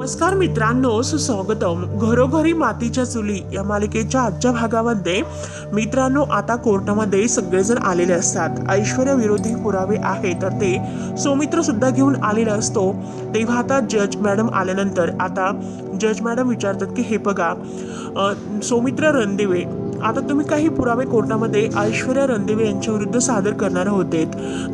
नमस्कार मित्रांनो सुस्वागतम. घरोघरी मातीच्या चुली या मालिकेच्या आजच्या भागामध्ये मित्रांनो आता कोर्टामध्ये सगळेजण आलेले असतात. ऐश्वर्या विरोधी पुरावे आहे तर ते सौमित्र सुद्धा घेऊन आलेला असतो. तेव्हा आता जज मॅडम आल्यानंतर आता जज मॅडम विचारतात की हे बघा सौमित्र रणदिवे आता तुम्ही काही पुरावे कोर्टामध्ये ऐश्वर्या रणदेवे यांच्या विरुद्ध सादर करणार होते.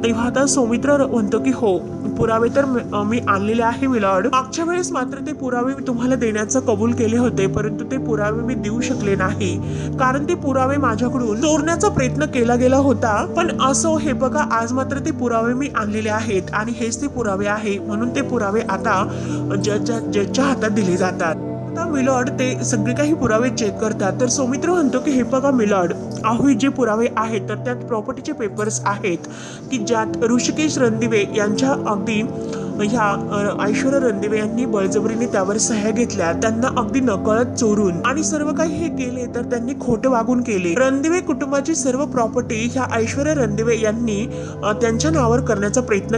तेव्हा आता सौमित्र म्हणतो की हो पुरावे तर मी- आणलेले आहे मिलॉर्ड. मागच्या वेळेस मात्र ते पुरावे मी तुम्हाला देण्याचं कबूल केले होते परंतु ते पुरावे मी देऊ शकले नाही. कारण ते पुरावे माझ्याकडून चोरण्याचा प्रयत्न केला गेला होता पण असो हे बघा आज मात्र ते पुरावे मी आणलेले आहेत आणि हेच ते पुरावे आहे म्हणून ते पुरावे आता जजच्या हातात दिले जातात. मिलॉर्ड ते सगळे काही पुरावे चेक करतात. तर सौमित्र म्हणतो की हे बघा मिलॉर्ड अहो जे पुरावे आहेत तर त्यात प्रॉपर्टीचे पेपर्स आहेत की ज्यात ऋषिकेश रणदिवे यांच्या अगदी ह्या अ, ऐश्वर्या रणदिवे यांनी बळजबरीने त्यावर सह्या घेतल्या. त्यांना अगदी नकळत चोरून आणि सर्व काही हे केले तर त्यांनी खोटे वागून केले. रणदिवे कुटुंबाची सर्व प्रॉपर्टी ह्या ऐश्वर्या रणदिवे यांनी त्यांच्या नावावर करण्याचा प्रयत्न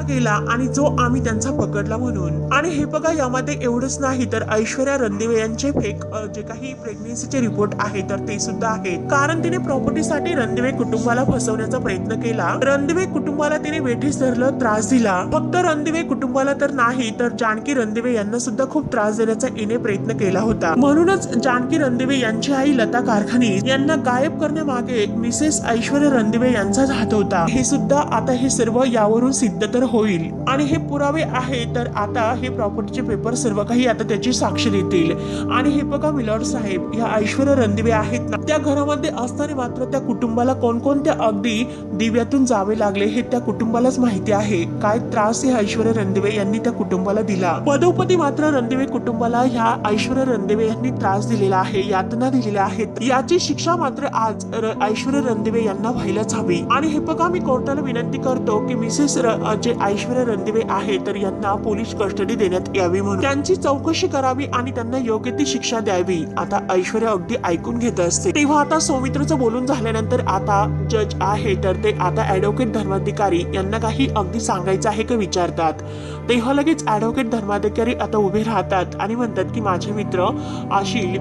केला आणि जो आम्ही त्यांचा पकडला म्हणून. आणि हे बघा यामध्ये एवढंच नाही तर ऐश्वर्या रणदिवे यांचे फेक जे काही प्रेग्नेन्सीचे रिपोर्ट आहे तर ते सुद्धा आहेत. कारण तिने प्रॉपर्टीसाठी रणदिवे कुटुंबाला फसवण्याचा प्रयत्न केला. रणदिवे कुटुंबाला तिने वेठीस धरलं त्रास दिला. फक्त रणदिवे कुटुंबाला तर नाही तर जानकी रणदिवे यांना सुद्धा खूप त्रास देण्याचा इने प्रयत्न केला होता. म्हणूनच जानकी रणदिवे यांची आई लता कारखानी यांना गायब करण्यामागे मिसेस ऐश्वर्या रणदिवे यांचाच हात होता. हे सुद्धा आता हे सर्व यावरून सिद्ध तर होईल आणि हे पुरावे आहे तर आता हे प्रॉपर्टीचे पेपर सर्व काही आता त्याची साक्ष देतील. आणि हे बघा मिलॉर्ड साहेब या ऐश्वर्या रणदिवे आहेत ना त्या घरामध्ये असताना मात्र त्या कुटुंबाला कोणकोणत्या अगदी दिव्यातून जावे लागले हे त्या कुटुंबालाच माहिती आहे. काय त्रास हे ऐश्वर्या रणदिवे यांनी त्या कुटुंबाला दिला. पदोपदी मात्र रणदिवे कुटुंबाला ह्या ऐश्वर्या रणदिवे यांनी त्रास दिलेला आहे यातना दिलेल्या आहेत. याची शिक्षा मात्र आज र- ऐश्वर्या रणदिवे यांना व्हायलाच हवी. आणि हे बघा मी कोर्टाला विनंती करतो की मिसेस र- जे ऐश्वर्या रणदिवे आहे तर यांना पोलीस कस्टडी देण्यात यावी म्हणून. त्यांची चौकशी करावी आणि त्यांना योग्य ती शिक्षा द्यावी. आता ऐश्वर्या अगदी ऐकून घेत असते. तेव्हा आता सौमित्रचं बोलून झाल्यानंतर आता जज आहे तर ते आता ऍडव्होकेट धर्माधिकारी यांना काही अगदी सांगायचं आहे का विचारतात. तेव्हा लगेच ऍडव्होकेट धर्माधिकारी आता उभे राहतात आणि म्हणतात की माझे मित्र आशील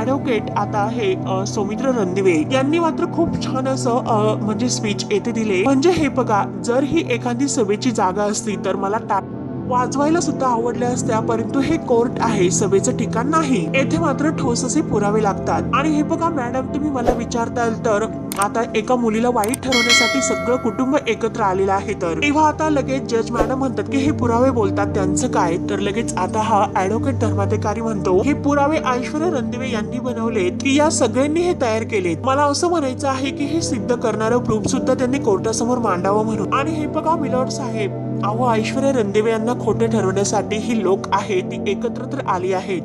ऍडव्होकेट आता हे सौमित्र रणदिवे यांनी मात्र खूप छान असं म्हणजे स्पीच येथे दिले. म्हणजे हे बघा जर ही एखादी सभेची जागा असती तर मला टा वाजवायला सुद्धा आवडल्या असत्या परंतु हे कोर्ट आहे सभेचं ठिकाण नाही. येथे मात्र ठोस असे पुरावे लागतात. आणि हे बघा मॅडम तुम्ही मला विचारताल तर आता एका मुलीला वाईट ठरवण्यासाठी सगळं कुटुंब एकत्र आलेलं आहे तर. तेव्हा आता लगेच जज मॅडम म्हणतात की हे पुरावे बोलतात त्यांचं काय? तर लगेच आता हा ऍडव्होकेट धर्माधिकारी म्हणतो हे पुरावे ऐश्वर्या रणदिवे यांनी बनवले की या सगळ्यांनी हे तयार केले मला असं म्हणायचं आहे की हे सिद्ध करणारं प्रूफ सुद्धा त्यांनी कोर्टासमोर मांडावं म्हणून. आणि हे बघा मिलॉर्ड साहेब अहो ऐश्वर्या रणदेवे यांना खोटे ठरवण्यासाठी ही लोक आहेत ती एकत्र तर आली आहेत.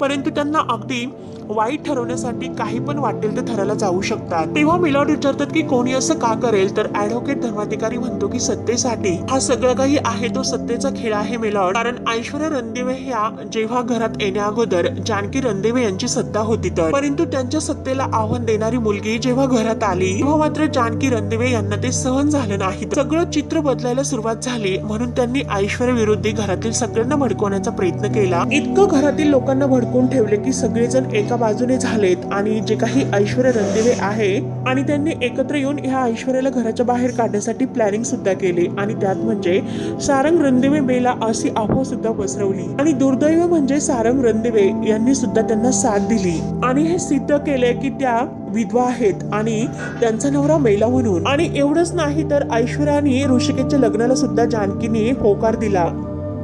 परंतु त्यांना अगदी वाईट ठरवण्यासाठी काही पण वाटेल ते ठरायला जाऊ शकतात. तेव्हा मिलॉर्ड विचारतात की कोणी असं का करेल? तर ऍडव्होकेट धर्माधिकारी म्हणतो की सत्तेसाठी. हा सगळं काही आहे तो सत्तेचा खेळ आहे मिलॉर्ड. कारण ऐश्वर्या रणदिवे ह्या जेव्हा घरात येण्या अगोदर जानकी रणदेवे यांची सत्ता होती तर. परंतु त्यांच्या सत्तेला आव्हान देणारी मुलगी जेव्हा घरात आली तेव्हा मात्र जानकी रणदेवे यांना ते सहन झालं नाही. सगळं चित्र बदलायला सुरुवात झाली म्हणून त्यांनी ऐश्वर्या विरुद्ध घरातील सगळ्यांना भडकवण्याचा प्रयत्न केला. इतकं घरातील लोकांना भडकून ठेवले की सगळेजण एका बाजूने झालेत आणि जे काही ऐश्वर्या रणदिवे आहे आणि त्यांनी एकत्र येऊन ह्या ऐश्वर्याला घराच्या बाहेर काढण्यासाठी प्लॅनिंग सुद्धा केली. आणि त्यात म्हणजे सारंग रणदिवे मेला अशी अफवा सुद्धा पसरवली. आणि दुर्दैव म्हणजे सारंग रणदिवे यांनी सुद्धा त्यांना साथ दिली. आणि हे सिद्ध केले की त्या विधवा आहेत आणि त्यांचा नवरा मेला म्हणून. आणि एवढंच नाही तर ऐश्वर्याने ऋषिकेच्या लग्नाला सुद्धा जानकीने होकार दिला.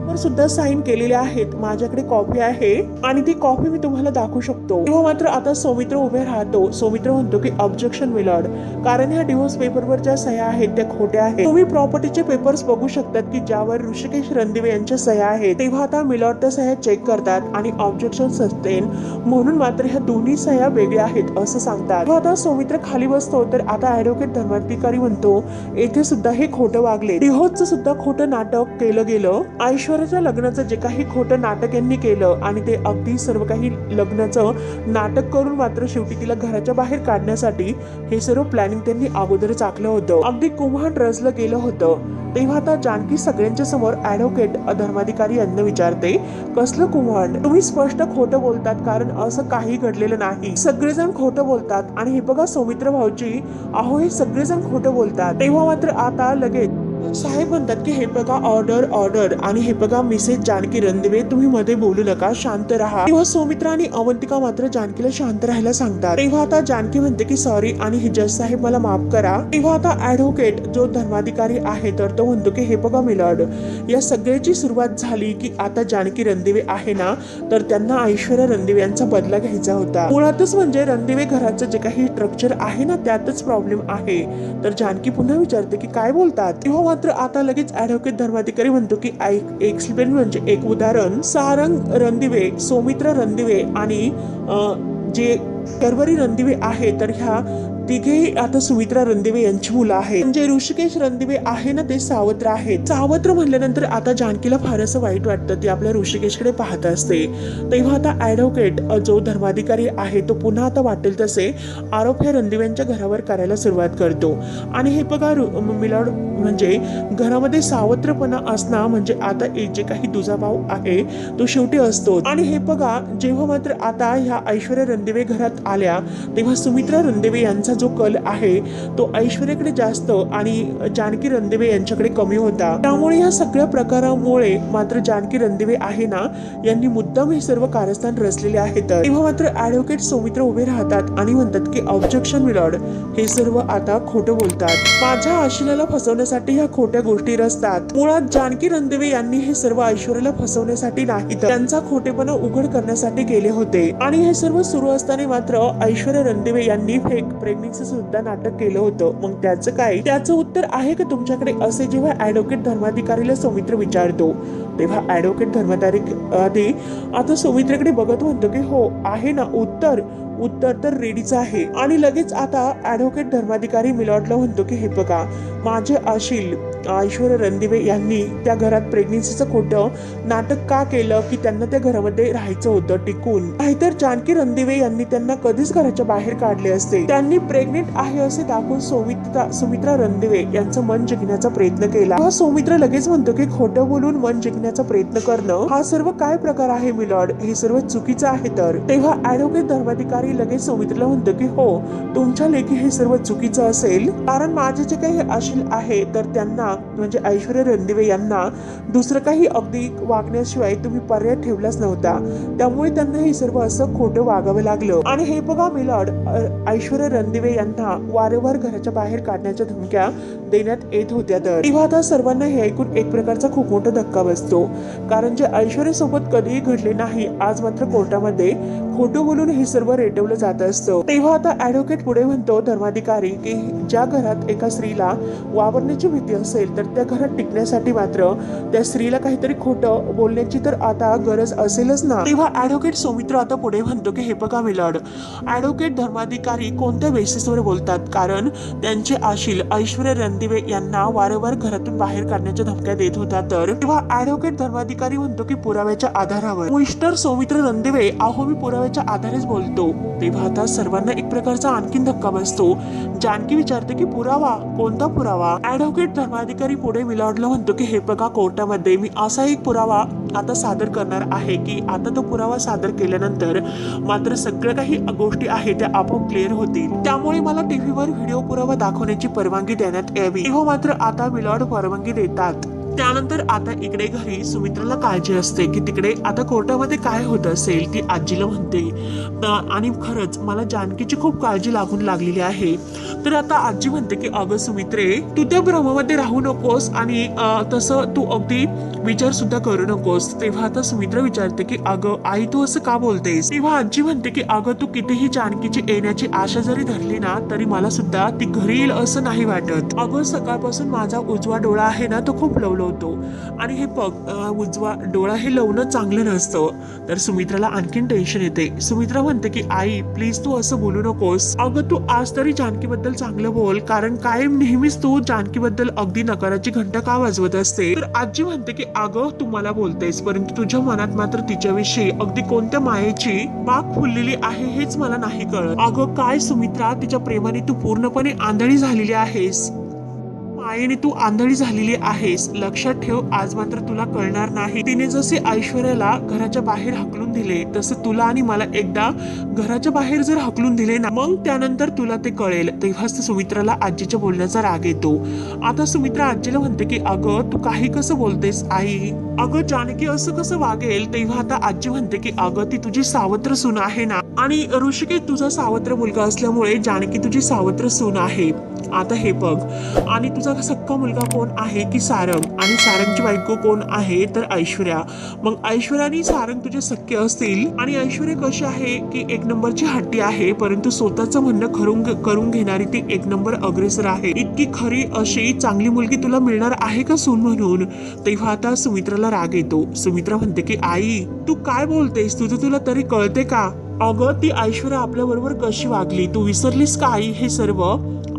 वर सुद्धा साईन केलेले आहेत. माझ्याकडे कॉपी आहे आणि ती कॉपी मी तुम्हाला दाखवू शकतो. तेव्हा मात्र आता सौमित्र उभे राहतो. सौमित्र म्हणतो की ऑब्जेक्शन मिलॉर्ड कारण ह्या डिव्होर्स पेपरवर ज्या सह्या आहेत त्या खोट्या आहेत. तुम्ही प्रॉपर्टीचे पेपर्स बघू शकतात की ज्यावर ऋषिकेश रणदिवे यांच्या सह्या आहेत. तेव्हा आता मिलॉर्ड त्या सह्या चेक करतात आणि ऑब्जेक्शन सस्टेन म्हणून मात्र ह्या दोन्ही सह्या वेगळ्या आहेत असं सांगतात. आता सौमित्र खाली बसतो तर आता ऍडव्होकेट धर्माधिकारी म्हणतो येथे सुद्धा हे खोटं वागले. डिव्होर्सचं सुद्धा खोटं नाटक केलं गेलं. ऐश्वर ऐश्वर्याच्या लग्नाचं जे काही खोटं नाटक यांनी केलं आणि ते अगदी सर्व काही लग्नाचं नाटक करून मात्र शेवटी तिला घराच्या बाहेर काढण्यासाठी हे सर्व प्लॅनिंग त्यांनी अगोदरच आखलं होतं. अगदी कुम्हाड रचलं गेलं होतं. तेव्हा आता जानकी सगळ्यांच्या समोर ऍडव्होकेट धर्माधिकारी यांना विचारते कसलं कुम्हाड तुम्ही स्पष्ट खोटं बोलतात कारण असं काही घडलेलं नाही. सगळेजण खोटं बोलतात आणि हे बघा सौमित्र भाऊजी अहो हे सगळेजण खोटं बोलतात. तेव्हा मात्र आता लगेच साहेब म्हणतात की हे बघा ऑर्डर ऑर्डर आणि हे बघा मिसेस जानकी रणदिवे तुम्ही मध्ये बोलू नका शांत राहा. तेव्हा सौमित्रा आणि अवंतिका मात्र जानकीला शांत राहायला सांगतात. तेव्हा आता जानकी म्हणते की सॉरी आणि हे जज साहेब मला माफ करा. तेव्हा आता ऍडव्होकेट जो धर्माधिकारी आहे तर तो म्हणतो की हे बघा मिलॉर्ड या सगळ्याची सुरुवात झाली की आता जानकी रणदिवे आहे ना तर त्यांना ऐश्वर्या रणदिवे यांचा बदला घ्यायचा होता. मुळातच म्हणजे रणदिवे घराचं जे काही स्ट्रक्चर आहे ना त्यातच प्रॉब्लेम आहे. तर जानकी पुन्हा विचारते की काय बोलतात? तेव्हा मात्र आता लगेच ऍडव्होकेट धर्माधिकारी म्हणतो की ऐक एक्सप्लेन म्हणजे एक उदाहरण. सारंग रणदिवे सौमित्र रणदिवे आणि जे करवरी रणदिवे आहे तर ह्या तिघेही आता सुमित्रा रणदिवे यांची मुलं आहेत. म्हणजे ऋषिकेश रणदिवे आहे ना ते सावत्र आहेत. सावत्र म्हणल्यानंतर आता जानकीला फारच वाईट वाटतं. ती आपल्या ऋषिकेशकडे पाहत असते. तेव्हा आता ऍडव्होकेट जो धर्माधिकारी आहे तो पुन्हा आता वाटेल तसे आरोप हे रणदिव्यांच्या घरावर करायला सुरुवात करतो. आणि हे बघा मिलाड म्हणजे घरामध्ये सावत्रपणा असणं म्हणजे आता एक जे काही तुझा भाऊ आहे तो शेवटी असतो. आणि हे बघा जेव्हा मात्र आता ह्या ऐश्वर्या रणदिवे घरात आल्या तेव्हा सुमित्रा रणदिवे यांचा जो कल आहे तो ऐश्वर्याकडे जास्त आणि जानकी रणदिवे यांच्याकडे कमी होता. त्यामुळे या सगळ्या प्रकारामुळे मात्र जानकी रणदिवे आहे ना यांनी मुद्दाम हे सर्व कारस्थान रचलेले आहेत तेव्हा मात्र ऍडव्होकेट सौमित्र उभे राहतात आणि म्हणतात की ऑब्जेक्शन मिलॉर्ड हे सर्व आता खोटं बोलतात. माझ्या आशिलाला फसवण्यासाठी ह्या खोट्या गोष्टी रचतात. मुळात जानकी रणदिवे यांनी हे सर्व ऐश्वर्याला फसवण्यासाठी नाही तर त्यांचा खोटेपणा उघड करण्यासाठी गेले होते. आणि हे सर्व सुरू असताना मात्र ऐश्वर्या रणदिवे यांनी फेक प्रेग्नेन्सी सुद्धा नाटक केलं होतं. मग त्याचं काय? त्याचं उत्तर आहे का तुमच्याकडे? असे जेव्हा ऍडव्होकेट धर्माधिकारीला सौमित्र विचारतो तेव्हा ऍडव्होकेट धर्माधिकारी आता सौमित्रेकडे बघत म्हणतो की हो आहे ना उत्तर. उत्तर तर रेडीच आहे. आणि लगेच आता ऍडव्होकेट धर्माधिकारी मिलॉटला म्हणतो की हे बघा माझे आशील ऐश्वर्या रणदिवे यांनी त्या घरात प्रेग्नेन्सीचं खोटं नाटक का केलं की त्यांना त्या घरामध्ये राहायचं होतं टिकून? नाहीतर जानकी रणदिवे यांनी त्यांना कधीच घराच्या बाहेर काढले असते. त्यांनी प्रेग्नेंट आहे असे दाखवून सौमित्रा सुमित्रा रणदिवे यांचं मन जिंकण्याचा प्रयत्न केला. हा सौमित्र लगेच म्हणतो की खोटं बोलून मन जिंकण्याचा प्रयत्न करणं हा सर्व काय प्रकार आहे मिलॉर्ड हे सर्व चुकीचं आहे तर? तेव्हा ऍडव्होकेट धर्माधिकारी लगेच सौमित्रला म्हणतो की हो तुमच्या लेखी हे सर्व चुकीचं असेल. कारण माझे जे काही आशील आहे तर त्यांना God म्हणजे ऐश्वर्या रणदिवे यांना दुसरं काही अगदी वागण्याशिवाय तुम्ही पर्याय ठेवलाच नव्हता. त्यामुळे त्यांना हे सर्व असं खोटं वागावं लागलं. आणि हे बघा मिलॉर्ड ऐश्वर्या रणदिवे यांना वारंवार घराच्या बाहेर काढण्याच्या धमक्या देण्यात येत होत्या तर. तेव्हा आता सर्वांना हे ऐकून एक प्रकारचा खूप मोठा धक्का बसतो. कारण जे ऐश्वर्यासोबत कधीही घडले नाही आज मात्र कोर्टामध्ये खोटं बोलून हे सर्व रेटवलं जात असतं. तेव्हा आता ऍडव्होकेट पुढे म्हणतो धर्माधिकारी की ज्या घरात एका स्त्रीला वावरण्याची भीती असेल तर त्या घरात टिकण्यासाठी मात्र त्या स्त्रीला काहीतरी खोटं बोलण्याची तर आता गरज असेलच ना. तेव्हा ऍडव्होकेट सौमित्र आता पुढे म्हणतो की हे बघा मिलड ऍडव्होकेट धर्माधिकारी कोणत्या बेसिसवर बोलतात? कारण त्यांचे आशील ऐश्वर्य रणदिवे यांना वारंवार घरातून बाहेर काढण्याच्या धमक्या देत होता तर. तेव्हा ऍडव्होकेट धर्माधिकारी म्हणतो की पुराव्याच्या आधारावर. मिस्टर सौमित्र रणदिवे अहो मी पुराव्याच्या आधारेच बोलतो. तेव्हा आता सर्वांना एक प्रकारचा आणखीन धक्का बसतो. जानकी विचारते की पुरावा? कोणता पुरावा? ऍडव्होकेट धर्माधिकारी पुढे मिलॉर्डला म्हणतो की हे बघा कोर्टामध्ये मी असा एक पुरावा आता सादर करणार आहे की आता तो पुरावा सादर केल्यानंतर मात्र सगळ्या काही गोष्टी आहेत त्या आपोआप क्लिअर होतील. त्यामुळे मला टीव्हीवर व्हिडिओ पुरावा दाखवण्याची परवानगी देण्यात यावी. हो मात्र आता विलाड परवानगी देतात. त्यानंतर आता इकडे घरी सुमित्राला काळजी असते की तिकडे आता कोर्टामध्ये काय होत असेल ती आजीला म्हणते. आणि खरंच मला जानकीची खूप काळजी लागून लागलेली आहे. तर आता आजी म्हणते की अगं सुमित्रे तू त्या भ्रमामध्ये राहू नकोस आणि तसं तू अगदी विचार सुद्धा करू नकोस. तेव्हा आता सुमित्रा विचारते की अगं आई तू असं का बोलतेस? तेव्हा आजी म्हणते की अगं तू कितीही जानकीची येण्याची आशा जरी धरली ना तरी मला सुद्धा ती घरी येईल असं नाही वाटत. अगं सकाळपासून माझा उजवा डोळा आहे ना तो खूप लवलो फिरवतो आणि हे पग उजवा डोळा हे लावणं चांगलं नसतं. तर सुमित्राला आणखीन टेन्शन येते. सुमित्रा म्हणते की आई प्लीज तू असं बोलू नकोस. अगं तू आज तरी जानकीबद्दल चांगलं बोल. कारण कायम नेहमीच तू जानकीबद्दल अगदी नकाराची घंटा का वाजवत असते? तर आजी म्हणते की अगं तू मला बोलतेस. परंतु तुझ्या मनात मात्र तिच्याविषयी अगदी कोणत्या मायेची बाग फुललेली आहे हेच मला नाही कळत. अगं काय सुमित्रा तिच्या प्रेमाने तू पूर्णपणे आंधळी झालेली आहेस? मायेने तू आंधळी झालेली आहेस. लक्षात ठेव आज मात्र तुला कळणार नाही. तिने जसे ऐश्वर्याला घराच्या बाहेर हकलून दिले तसं तुला आणि मला एकदा घराच्या बाहेर जर हकलून दिले ना मग त्यानंतर तुला ते कळेल. तेव्हाच सुमित्राला आजीच्या बोलण्याचा राग येतो. आता सुमित्रा आजीला म्हणते की अगं तू काही कसं बोलतेस आई? अगं जानकी असं कसं वागेल? तेव्हा आता आजी म्हणते की अगं ती तुझी सावत्र सून आहे ना? आणि ऋषिकेश तुझा सावत्र मुलगा असल्यामुळे जानकी तुझी सावत्र सून आहे. आता हे बघ. आणि तुझा सक्का मुलगा कोण आहे? की सारंग? आणि सारंगची बायको कोण आहे? तर ऐश्वर्या. मग ऐश्वर्या आणि सारंग तुझे सख्य असतील. आणि ऐश्वर्या कशी आहे? की एक नंबरची हट्टी आहे परंतु स्वतःचं म्हणणं खरून करून घेणारी ती एक नंबर अग्रेसर आहे. इतकी खरी अशी चांगली मुलगी तुला मिळणार आहे का सून म्हणून? तेव्हा आता सुमित्राला राग येतो. सुमित्रा म्हणते की आई तू काय बोलतेस? तुझं तुला तरी कळते का? अगं ती ऐश्वर्या आपल्याबरोबर कशी वागली? तू विसरलीस का आई हे सर्व?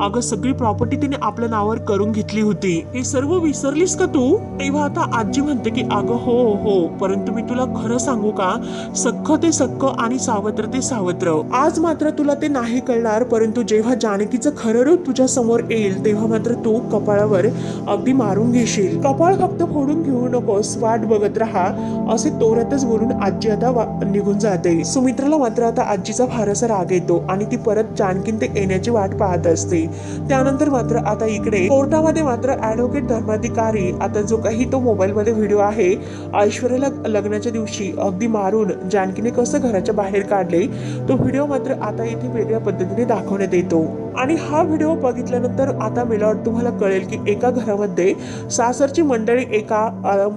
अगं सगळी प्रॉपर्टी तिने आपल्या नावावर करून घेतली होती. हे सर्व विसरलीस का तू? तेव्हा आता आजी म्हणते की अगं हो हो परंतु मी तुला खरं सांगू का? सख्ख ते सख्ख आणि सावत्र ते सावत्र. आज मात्र तुला ते नाही कळणार परंतु जेव्हा जानकीचं खरं रूप तुझ्या समोर येईल तेव्हा मात्र तू कपाळावर अगदी मारून घेशील. कपाळ फक्त फोडून घेऊ नकोस वाट बघत राहा. असे तोरतच बोलून आजी आता निघून जाते. सुमित्राला मात्र आता आजीचा फारसा राग येतो आणि ती परत जानकीन ते येण्याची वाट पाहत असते. त्यानंतर मात्र आता इकडे कोर्टामध्ये मात्र ऍडव्होकेट धर्माधिकारी आता जो काही तो मोबाईल मध्ये व्हिडिओ आहे ऐश्वर्याला लग्नाच्या दिवशी अगदी मारून जानकीने कसं घराच्या बाहेर काढले तो व्हिडिओ मात्र आता इथे वेगळ्या पद्धतीने दाखवण्यात येतो. आणि हा व्हिडिओ बघितल्यानंतर आता मला तुम्हाला कळेल की एका घरामध्ये सासरची मंडळी एका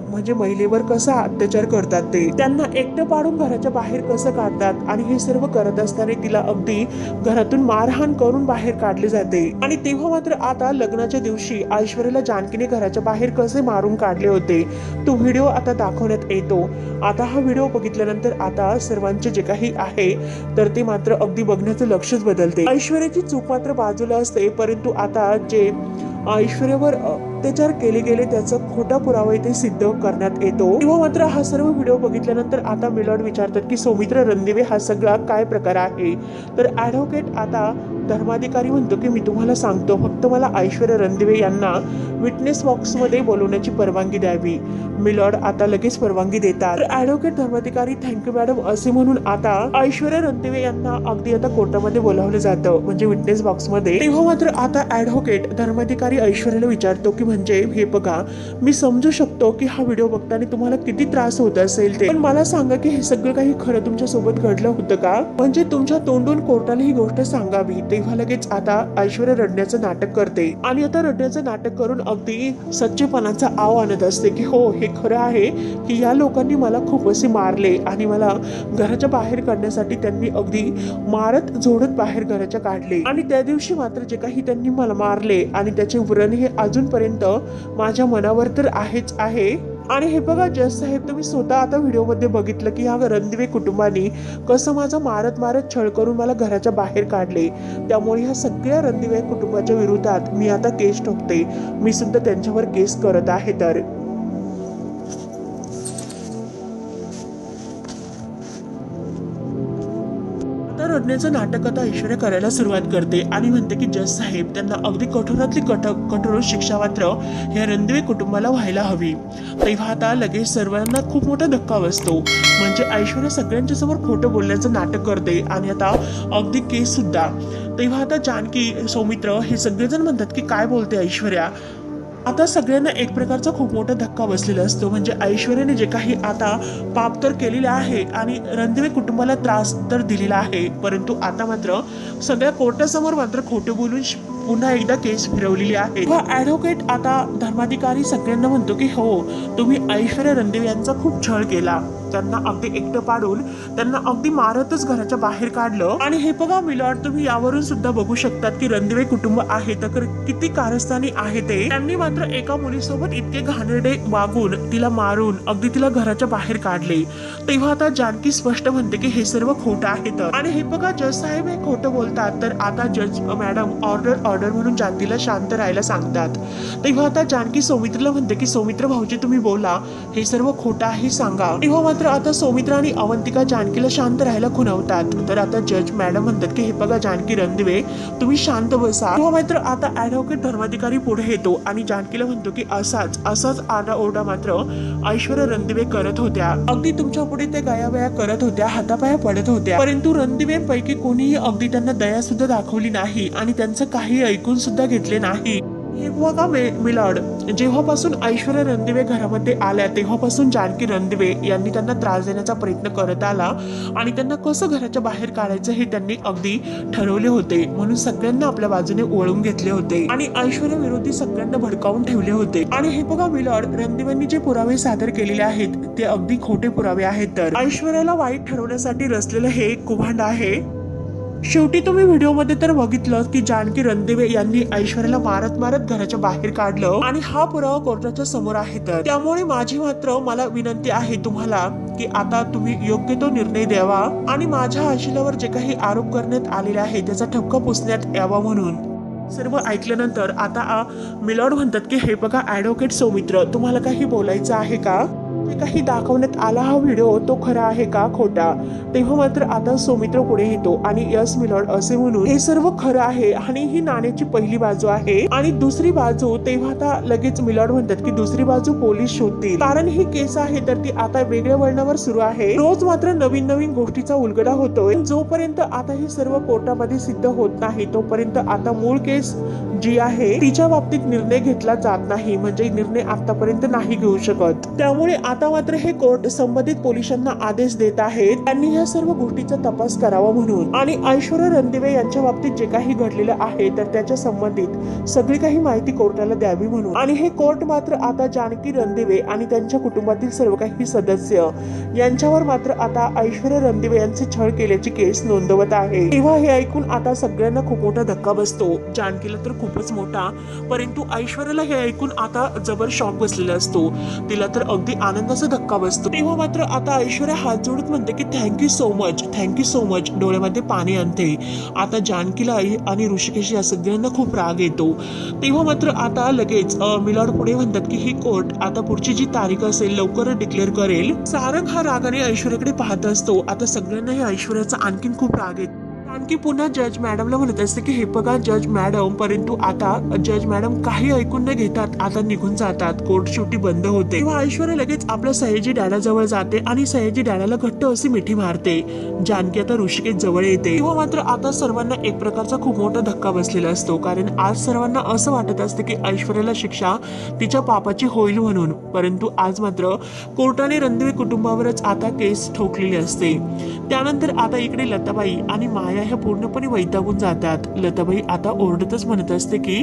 म्हणजे महिलेवर कसा अत्याचार करतात ते त्यांना एकटं पाडून घराच्या बाहेर कसं काढतात आणि हे सर्व करत असताना तिला अगदी घरातून मारहाण करून बाहेर काढले जाते. आणि तेव्हा मात्र आता लग्नाच्या दिवशी ऐश्वर्याला जानकीने घराच्या बाहेर कसे मारून काढले होते तो व्हिडिओ आता दाखवण्यात येतो. आता हा व्हिडिओ बघितल्यानंतर आता सर्वांचे जे काही आहे तर ते मात्र अगदी बघण्याचं लक्षच बदलते. ऐश्वर्याची चूक मात्र बाजूला असते परंतु आता जे ऐश्वर्यावर अत्याचार केले गेले त्याचं खोटा पुरावा इथे सिद्ध करण्यात येतो. किंवा मात्र हा सर्व व्हिडिओ बघितल्यानंतर आता मिलॉर्ड विचारतात की सौमित्र रणदिवे हा सगळा काय प्रकार आहे? तर ऍडव्होकेट आता धर्माधिकारी म्हणतो की मी तुम्हाला सांगतो फक्त मला ऐश्वर्या रणदिवे यांना विटनेस बॉक्समध्ये बोलवण्याची परवानगी द्यावी. मिलॉर्ड आता लगेच परवानगी देतात. Advocate advocate Dharmadhikari thank you madam असे म्हणून आता ऐश्वर्या रणदिवे यांना अगदी आता कोर्टामध्ये बोलावलं जातं म्हणजे विटनेस बॉक्समध्ये तेव्हा मात्र आता ऍडव्होकेट धर्माधिकारी ऐश्वर्याला विचारतो की म्हणजे हे बघा मी समजू शकतो की हा व्हिडिओ बघताना तुम्हाला किती त्रास होत असेल ते. पण मला सांगा की हे सगळं काही खरं तुमच्यासोबत घडलं होतं का? म्हणजे तुमच्या तोंडून कोर्टाला ही गोष्ट सांगावी. तेव्हा लगेच आता ऐश्वर्या रडण्याचं नाटक करते. आणि आता रडण्याचं नाटक करून अगदी सच्चेपणाचा आव आणत असते की हो हे खरं आहे की या लोकांनी मला खूप असे मारले आणि मला घराच्या बाहेर काढण्यासाठी त्यांनी अगदी मारत झोडत बाहेर घराच्या काढले. आणि त्या दिवशी मात्र जे काही त्यांनी मला मारले आणि त्याचे व्रण हे अजूनपर्यंत माझ्या मनावर तर आहेच आहे. आणि हे बघा जस साहेब तुम्ही स्वतः आता व्हिडिओमध्ये बघितलं की ह्या रणदिवे कुटुंबानी कसं माझं मारत मारत छळ करून मला घराच्या बाहेर काढले. त्यामुळे ह्या सगळ्या रणदिवे कुटुंबाच्या विरोधात मी आता केस ठोकते. मी सुद्धा त्यांच्यावर केस करत आहे तर. आता नाटक आता ऐश्वर्या करायला सुरुवात करते आणि म्हणते की जज साहेब त्यांना अगदी कठोरातली कठ कठोर शिक्षा मात्र या रणदिवे कुटुंबाला व्हायला हवी. तेव्हा आता लगेच सर्वांना खूप मोठा धक्का बसतो. म्हणजे ऐश्वर्या सगळ्यांच्या समोर खोटं बोलण्याचं नाटक करते आणि आता अगदी केस सुद्धा तेव्हा आता जानकी सौमित्र हे सगळेजण म्हणतात की काय बोलते ऐश्वर्या? आता सगळ्यांना एक प्रकारचा खूप मोठा धक्का बसलेला असतो म्हणजे ऐश्वर्याने जे काही आता पाप तर केलेले आहे आणि रणदिवे कुटुंबाला त्रास तर दिलेला आहे परंतु आता मात्र सगळ्या कोर्टासमोर मात्र खोटं बोलून पुन्हा एकदा केस फिरवलेली आहे. व ऍडव्होकेट आता धर्माधिकारी सगळ्यांना म्हणतो की हो तुम्ही ऐश्वर्या रणदेव यांचा खूप छळ केला. त्यांना अगदी एकटं पाडून त्यांना अगदी मारतच घराच्या बाहेर काढलं. आणि हे बघा मिलॉर्ड तुम्ही यावरून सुद्धा बघू शकतात की रणदिवे कुटुंब आहे. तर किती कारस्थानी आहे ते. त्यांनी मात्र एका मुलीसोबत इतके घाणेरडे वागून तिला मारून अगदी तिला घराच्या बाहेर काढले. तेव्हा आता जानकी स्पष्ट म्हणते की हे सर्व खोटं आहे तर. आणि हे बघा जज साहेब हे खोटं बोलतात. तर आता जज मॅडम ऑर्डर ऑर्डर म्हणून जानकीला शांत राहायला सांगतात. तेव्हा आता जानकी सौमित्रला म्हणते की सौमित्र भाऊजी तुम्ही बोला. हे सर्व खोटं आहे सांगा. तेव्हा मात्र आता सौमित्र आणि अवंतिका जानकीला शांत राहायला खुणवतात. तर आता जज मॅडम म्हणतात की हे बघा जानकी रणदिवे तुम्ही शांत बसा. मात्र आता ऍडव्होकेट धर्माधिकारी पुढे येतो आणि जानकीला म्हणतो की असाच असाच आरडाओरडा मात्र ऐश्वर्या रणदिवे करत होत्या. अगदी तुमच्यापुढे ते गयावया करत होत्या हातापाया पडत होत्या. परंतु रणदिवेपैकी कोणीही अगदी त्यांना दया सुद्धा दाखवली नाही आणि त्यांचं काही ऐकून सुद्धा घेतले नाही. हे बघा मिलाड जेव्हापासून ऐश्वर्या रणदिवे घरामध्ये आल्या तेव्हापासून जानकी रणदिवे यांनी त्यांना त्रास देण्याचा प्रयत्न करत आला आणि त्यांना कसं घराच्या बाहेर काढायचं हे त्यांनी अगदी ठरवले होते. म्हणून सगळ्यांना आपल्या बाजूने ओळून घेतले होते आणि ऐश्वर्या विरोधी सगळ्यांना भडकावून ठेवले होते. आणि हे बघा मिलाड रणदिवेंनी जे पुरावे सादर केलेले आहेत ते अगदी खोटे पुरावे आहेत तर. ऐश्वर्याला वाईट ठरवण्यासाठी रचलेलं हे एक कुभांड आहे. शेवटी तुम्ही व्हिडिओमध्ये तर बघितलं की जानकी रणदिवे यांनी ऐश्वर्याला मारत मारत घराच्या बाहेर काढलं. आणि हा पुरावा कोर्टाच्या समोर आहे तर. त्यामुळे माझी मात्र मला विनंती आहे तुम्हाला की आता तुम्ही योग्य तो निर्णय द्यावा. आणि माझ्या आशिलावर जे काही आरोप करण्यात आलेले आहे त्याचा ठपका पुसण्यात यावा म्हणून. सर्व ऐकल्यानंतर आता आ, मिलॉर्ड म्हणतात की हे बघा ऍडव्होकेट सौमित्र तुम्हाला काही बोलायचं आहे का? जे काही दाखवण्यात आला हा व्हिडिओ तो खरा आहे का खोटा? तेव्हा मात्र आता सौमित्र पुढे येतो आणि यस मिलॉर्ड असे म्हणून हे सर्व खरं आहे आणि ही नाण्याची पहिली बाजू आहे आणि दुसरी बाजू तेव्हा आता लगेच मिलॉर्ड म्हणतात की दुसरी बाजू पोलीस शोधतील. कारण ही केस आहे तर ती आता वेगळ्या वळणावर सुरू आहे. रोज मात्र नवीन नवीन गोष्टीचा उलगडा होतोय. जोपर्यंत आता ही सर्व कोर्टामध्ये सिद्ध होत नाही तोपर्यंत आता मूळ केस जी आहे तिच्या बाबतीत निर्णय घेतला जात नाही. म्हणजे निर्णय आतापर्यंत नाही घेऊ शकत. त्यामुळे आता आता मात्र हे कोर्ट संबंधित पोलिसांना आदेश देत आहेत. त्यांनी या सर्व गोष्टीचा तपास करावा म्हणून. आणि ऐश्वर्या रणदिवे यांच्या बाबतीत जे काही घडलेलं आहे तर त्याच्या संबंधित सगळी काही माहिती कोर्टाला द्यावी म्हणून. आणि हे कोर्ट मात्र आता जानकी रणदिवे आणि त्यांच्या कुटुंबातील सर्व काही सदस्य यांच्यावर मात्र आता ऐश्वर्या रणदिवे यांचे छळ केल्याची केस नोंदवत आहे. तेव्हा हे ऐकून आता सगळ्यांना खूप मोठा धक्का बसतो. जानकीला तर खूपच मोठा परंतु ऐश्वर्याला हे ऐकून आता जबर शॉक बसलेला असतो. तिला तर अगदी आनंद आनंदाचा धक्का बसतो. तेव्हा मात्र आता ऐश्वर्या हात जोडत म्हणते की thank you so much thank you so much डोळ्यामध्ये पाणी आणते. आता जानकीला आणि ऋषिकेश या सगळ्यांना खूप राग येतो. तेव्हा मात्र आता लगेच मिलाड मिलॉर्ड पुढे म्हणतात की ही कोर्ट आता पुढची जी तारीख असेल लवकरच डिक्लेअर करेल. सारंग हा रागाने ऐश्वर्याकडे पाहत असतो. आता सगळ्यांना हे ऐश्वर्याचा आणखीन खूप राग येतो. आणखी पुन्हा जज मॅडमला म्हणत असते की हे बघा जज मॅडम परंतु आता जज मॅडम काही ऐकून न घेतात आता निघून जातात. कोर्ट शेवटी बंद होते. तेव्हा ऐश्वर्या लगेच आपल्या सयाजी डॅडाजवळ जाते आणि सयाजी डॅडाला घट्ट अशी मिठी मारते. जानकी आता ऋषिकेश जवळ येते. तेव्हा मात्र आता सर्वांना एक प्रकारचा खूप मोठा धक्का बसलेला असतो. कारण आज सर्वांना असं वाटत असते की ऐश्वर्याला शिक्षा तिच्या पापाची होईल म्हणून. परंतु आज मात्र कोर्टाने रणदेवी कुटुंबावरच आता केस ठोकलेली असते. त्यानंतर आता इकडे लताबाई आणि माया ह्या पूर्णपणे वैतागून जातात. लताबाई आता ओरडतच म्हणत असते की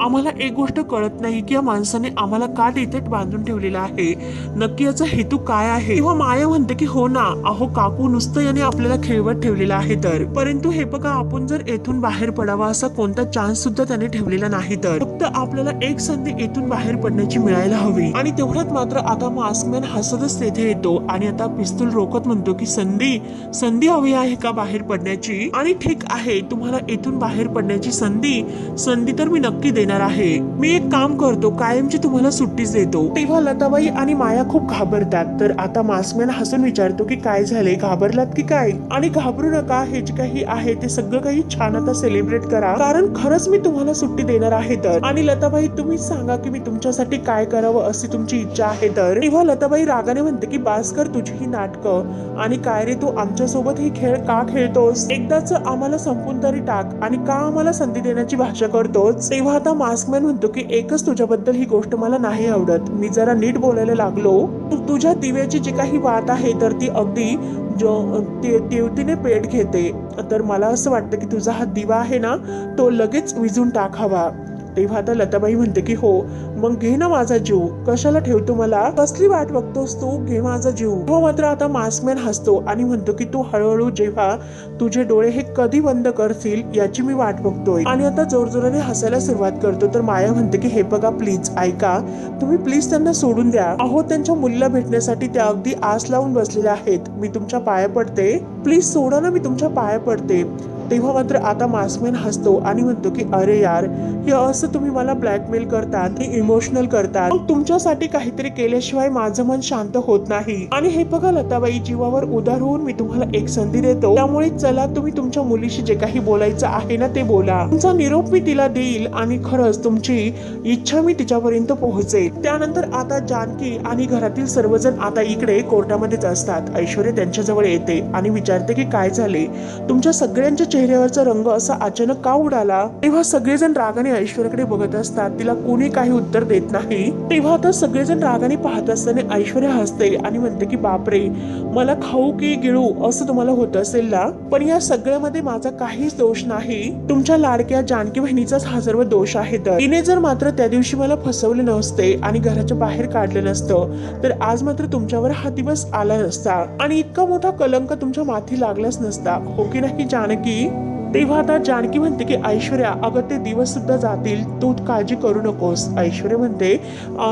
आम्हाला एक गोष्ट कळत नाही की या माणसाने आम्हाला का तिथे बांधून ठेवलेला आहे? नक्की याचा हेतू काय आहे? किंवा माया म्हणते की हो ना अहो काकू नुसतं याने आपल्याला खेळवत ठेवलेला आहे तर. परंतु हे बघा आपण जर येथून बाहेर पडावा असा कोणता चान्स सुद्धा त्याने ठेवलेला नाही तर. फक्त आपल्याला एक संधी येथून बाहेर पडण्याची मिळायला हवी. आणि तेवढ्यात मात्र आता मास्कमॅन हसतच तेथे येतो आणि आता पिस्तूल रोखत म्हणतो की संधी संधी हवी आहे का बाहेर पडण्याची? आणि ठीक आहे तुम्हाला इथून बाहेर पडण्याची संधी संधी तर मी नक्की देणार आहे. मी एक काम करतो कायमची तुम्हाला सुट्टीच देतो. तेव्हा लताबाई आणि माया खूप घाबरतात तर आता मास्कमॅन हसून विचारतो की काय झाले घाबरलात की काय? आणि घाबरू नका हे जे काही आहे ते सगळं काही छान आता सेलिब्रेट करा. कारण खरंच मी तुम्हाला सुट्टी देणार आहे तर. आणि लताबाई तुम्हीच सांगा की मी तुमच्यासाठी काय करावं अशी तुमची इच्छा आहे तर. तेव्हा लताबाई रागाने म्हणते की बास कर तुझी ही नाटकं आणि काय रे तू आमच्यासोबत ही खेळ का खेळतोस? एकदाच आम्हाला संपून तरी टाक आणि का आम्हाला संधी देण्याची भाषा करतोच तेव्हा आता मास्कमॅन म्हणतो की एकच तुझ्याबद्दल ही गोष्ट मला नाही आवडत. मी जरा नीट बोलायला लागलो. तू तुझ्या दिव्याची जी काही वात आहे तर ती अगदी जो ते- तेवतीने पेट घेते. तर मला असं वाटतं की तुझा हा दिवा आहे ना तो लगेच विजून टाकावा. तेव्हा आता लताबाई म्हणते की हो मग घे ना माझा जीव. कशाला ठेवतो मला? कसली वाट बघतोस तू? घे माझा जीव. तो मात्र आता मास्कमॅन हसतो आणि म्हणतो की तू हळूहळू जेव्हा तुझे डोळे हे कधी बंद करतील याची मी वाट बघतोय. आणि आता जोरजोराने हसायला सुरुवात करतो. तर माया म्हणते की हे बघा प्लीज ऐका. तुम्ही प्लीज त्यांना सोडून द्या. अहो त्यांच्या मुलीला भेटण्यासाठी त्या अगदी आस लावून बसलेल्या आहेत. मी तुमच्या पाया पडते. प्लीज सोडा ना मी तुमच्या पाया पडते. तेव्हा मात्र आता मास्कमॅन हसतो आणि म्हणतो की अरे यार हे असं तुम्ही मला ब्लॅकमेल करतात हे इमोशनल करतात. तुमच्यासाठी काहीतरी केल्याशिवाय माझं मन शांत होत नाही. आणि हे बघा लताबाई जीवावर उदार होऊन मी तुम्हाला एक संधी देतो. त्यामुळे चला तुम्ही तुमच्या मुलीशी जे काही बोलायचं आहे ना ते बोला. तुमचा निरोप मी तिला देईल आणि खरंच तुमची इच्छा मी तिच्यापर्यंत पोहोचेल. त्यानंतर आता जानकी आणि घरातील सर्वजण आता इकडे कोर्टामध्येच असतात. ऐश्वर्या त्यांच्याजवळ येते आणि विचारते की काय झाले? तुमच्या सगळ्यांच्या चेहऱ्यावरचा रंग असा अचानक का उडाला? तेव्हा सगळेजण रागाने ऐश्वर्याकडे बघत असतात. तिला कोणी काही उत्तर देत नाही. तेव्हा आता सगळेजण रागाने पाहत असताना ऐश्वर्या हसते आणि म्हणते की बापरे मला खाऊ की गिळू असं तुम्हाला होत असेल ना? पण या सगळ्यामध्ये माझा काहीच दोष नाही. तुमच्या लाडक्या जानकी बहिणीचाच हा सर्व दोष आहे तर. तिने जर मात्र त्या दिवशी मला फसवले नसते आणि घराच्या बाहेर काढलं नसतं तर आज मात्र तुमच्यावर हा दिवस आला नसता. आणि इतका मोठा कलंक तुमच्या माथी लागलाच नसता. हो की नाही जानकी? तेव्हा आता जानकी म्हणते की ऐश्वर्या अगं ते दिवस सुद्धा जातील. तू काळजी करू नकोस. ऐश्वर्या म्हणते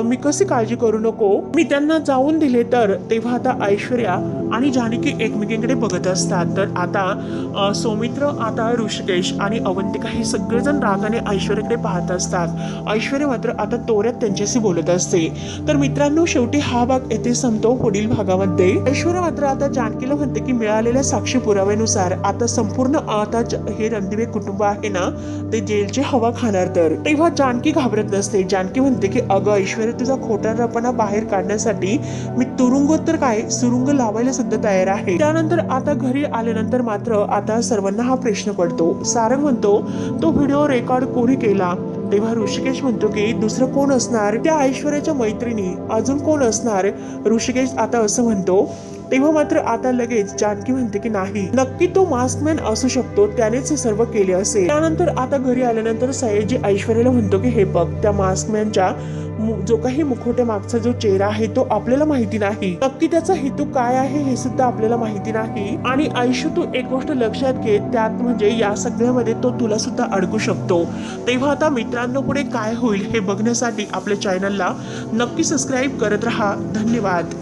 मी कशी काळजी करू नको? मी त्यांना जाऊन दिले तर. तेव्हा आता ऐश्वर्या आणि जानकी एकमेकींकडे बघत असतात. तर आता सौमित्र आता ऋषिकेश आणि अवंतिका हे सगळेजण रागाने ऐश्वर्याकडे पाहत असतात. ऐश्वर्या मात्र आता तोऱ्यात त्यांच्याशी बोलत असते. तर मित्रांनो शेवटी हा भाग येथे संपतो पुढील भागामध्ये. ऐश्वर्या मात्र आता जानकीला म्हणते की मिळालेल्या साक्षी पुराव्यानुसार आता संपूर्ण आता हे रणदिवे कुटुंब आहे ना ते जेलची हवा खाणार तर. तेव्हा जानकी घाबरत नसते. जानकी म्हणते की अगं ऐश्वर्या तुझा खोटारपणा बाहेर काढण्यासाठी मी तुरुंग तर काय? सुरुंग लावायला सुद्धा तयार आहे. त्यानंतर आता घरी आल्यानंतर मात्र आता सर्वांना हा प्रश्न पडतो. सारंग म्हणतो तो व्हिडिओ रेकॉर्ड कोणी केला? तेव्हा ऋषिकेश म्हणतो की दुसरं कोण असणार? त्या ऐश्वर्याच्या मैत्रिणी. अजून कोण असणार? ऋषिकेश आता असं म्हणतो तेव्हा मात्र आता लगेच जानकी म्हणते की नाही. नक्की तो मास्कमॅन असू शकतो त्यानेच हे सर्व केले असेल. त्यानंतर आता घरी आल्यानंतर सयाजी ऐश्वर्याला म्हणतो की हे बघ त्या मास्कमॅनच्या जो काही मुखोट्या मागचा जो चेहरा आहे तो आपल्याला माहिती नाही. नक्की त्याचा हेतू काय आहे हे सुद्धा आपल्याला माहिती नाही. आणि आयुष्य तू एक गोष्ट लक्षात घे त्यात म्हणजे या सगळ्यामध्ये तो तुला सुद्धा अडकू शकतो. तेव्हा आता मित्रांनो पुढे काय होईल हे बघण्यासाठी आपल्या चॅनलला नक्की सबस्क्राईब करत राहा. धन्यवाद.